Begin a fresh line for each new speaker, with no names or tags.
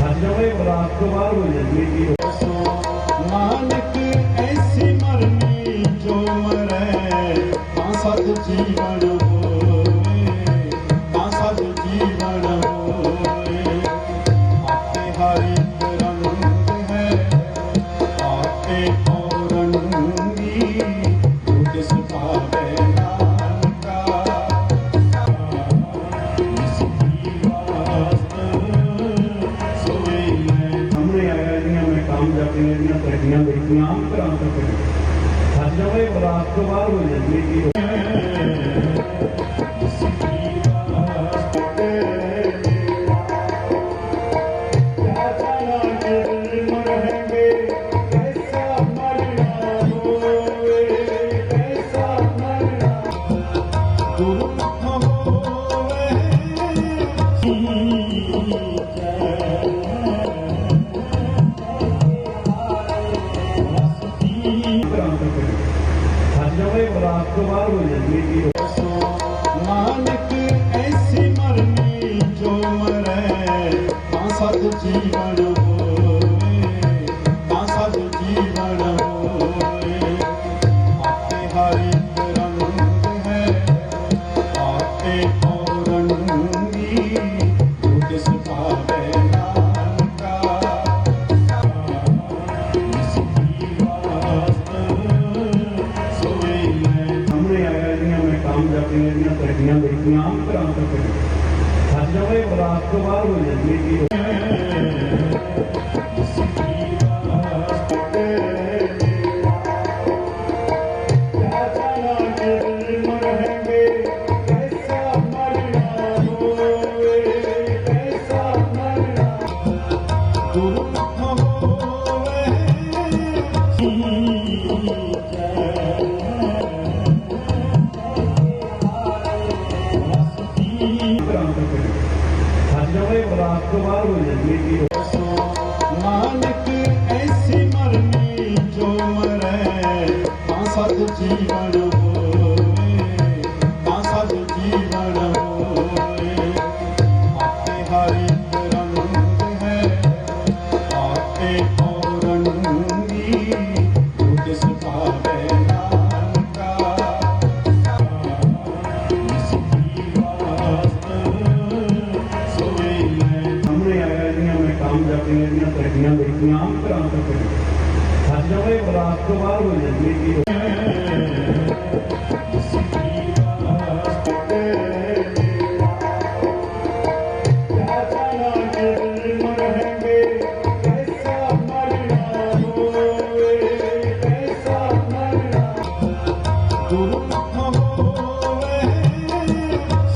ਅੱਜ ਜਵੇ ਬਰਾਤ ਤੋਂ ਬਾਅਦ ਹੋ ਜਾਂਦੀ ਹੈ ਕਿ ਐਸੀ ਮਰਨੀ ਜੋ ਮਰੈ ਤਾਂ ਸਤ ਜੀਵਨ ਹੋਏ ਤਾਂ ਸਤ ਜੀਵਨ ਹੋਏ ਆਪੇ ਹਰੀ ਰੰਗ ਹੈ ਆਪੇ ਜਾਂਦੀਆਂ ਜਿਹੜੀਆਂ ਤਰੱਕੀਆਂ ਦੇਖੀਆਂ ਆਮ ਘਰਾਂ ਬਰਾਤ ਤੋਂ ਬਾਅਦ ਹੋ ਜਾਂਦੀ ਹੈ ਕਿ ਬਰਾਤ ਤੋਂ ਬਾਅਦ ਹੋ ਜਾਂਦੀ ਹੈ ਨਾਨਕ, ਐਸੀ ਮਰਨੀ ਜੋ ਮਰੈ, ਤਾਂ ਸਤ ਜੀਵਨ ਹੋਏ ਤਾਂ ਸਤ ਜੀਵਨ ਹੋਏ ਆਪੇ ਹਰੀ ਰੰਗ ਹੈ, ਆਪੇ ਜਿਹੜੀਆਂ ਮੈਂ ਕੰਮ ਜਿਹੜੀਆਂ ਤਰੱਕੀਆਂ ਦੇਖੀਆਂ ਆਮ ਘਰਾਂ ਤੋਂ। ਫਿਰ ਅੱਜ ਜਵੇ ਤੋਂ ਬਾਅਦ ਹੋ ਜਾਂਦੀ ਹੈ ਫਿਰ ਅੱਜ ਬਰਾਤ ਤੋਂ ਬਾਅਦ ਹੋ ਜਾਂਦੀ ਹੈ ਕਿ ਨਾਨਕ ਐਸੀ ਮਰਨੀ ਜੋ ਮਰੈ, ਤਾਂ ਸਤ ਜੀਵਨ ਗੱਡੀਆਂ ਦੇਖੀਆਂ ਆਮ ਤਰ੍ਹਾਂ ਤੋਂ। ਸੱਚ ਜਵੇ ਬਲਾਸ ਤੋਂ ਬਾਹਰ ਹੋ ਜਾਂਦੀ ਹੈ